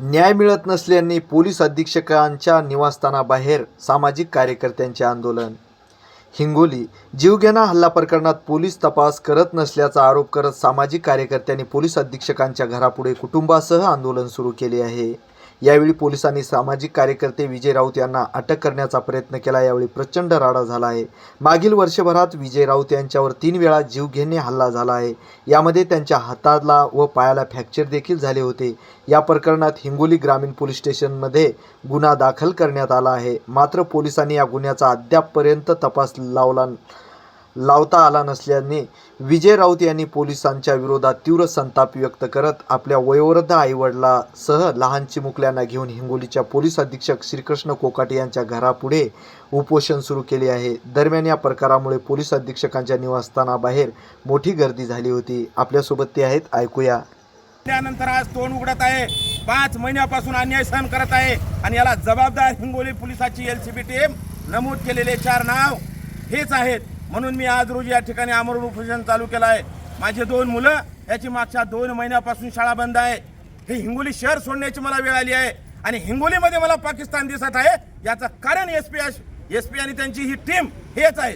न्याय मिळत नसल्याने पोलीस अधीक्षकांच्या निवासस्थानाबाहेर सामाजिक कार्यकर्त्यांचे आंदोलन. हिंगोली जीवघेणा हल्ला प्रकरणात पोलीस तपास करत नसल्याचा आरोप करत सामाजिक कार्यकर्त्यांनी पोलीस अधीक्षकांच्या घरापुढे कुटुंबासह आंदोलन सुरू केले आहे. यावेळी पोलिसांनी सामाजिक कार्यकर्ते विजय राऊत यांना अटक करण्याचा प्रयत्न केला. यावेळी प्रचंड राडा झाला आहे. मागील वर्षभरात विजय राऊत यांच्यावर तीन वेळा जीवघेणे हल्ला झाला आहे. यामध्ये त्यांच्या हाताला व पायाला फ्रॅक्चर देखील झाले होते. या प्रकरणात हिंगोली ग्रामीण पोलीस स्टेशनमध्ये गुन्हा दाखल करण्यात आला आहे. मात्र पोलिसांनी या गुन्ह्याचा अद्यापपर्यंत तपास लावला लावता आला नसल्याने विजय राऊत यांनी पोलिसांच्या विरोधात तीव्र संताप व्यक्त करत आपल्या वयोवृद्ध आईवडिलासह लहान चिमुकल्यांना घेऊन हिंगोलीच्या पोलीस अधीक्षक श्रीकृष्ण कोकाटे यांच्या घरापुढे उपोषण सुरू केले आहे. दरम्यान या प्रकारामुळे पोलीस अधीक्षकांच्या निवासस्थानाबाहेर मोठी गर्दी झाली होती. आपल्यासोबत ते आहेत. ऐकूया. त्यानंतर आज तोंड उघडत आहे. पाच महिन्यापासून अन्याय सहन करत आहे आणि याला जबाबदार Hingoli पोलिसाची L C B T team नमूद केलेले चार नाव हेच आहेत. म्हणून मी आज रोजी या ठिकाणी आमरण उपोषण चालू केलं आहे. माझे दोन मुलं याची मागच्या दोन महिन्यापासून शाळा बंद आहे. हे हिंगोली शहर सोडण्याची मला वेळ आली आहे आणि हिंगोलीमध्ये मला पाकिस्तान दिसत आहे. याचं कारण एस पी एस पी आणि त्यांची ही टीम हेच आहे.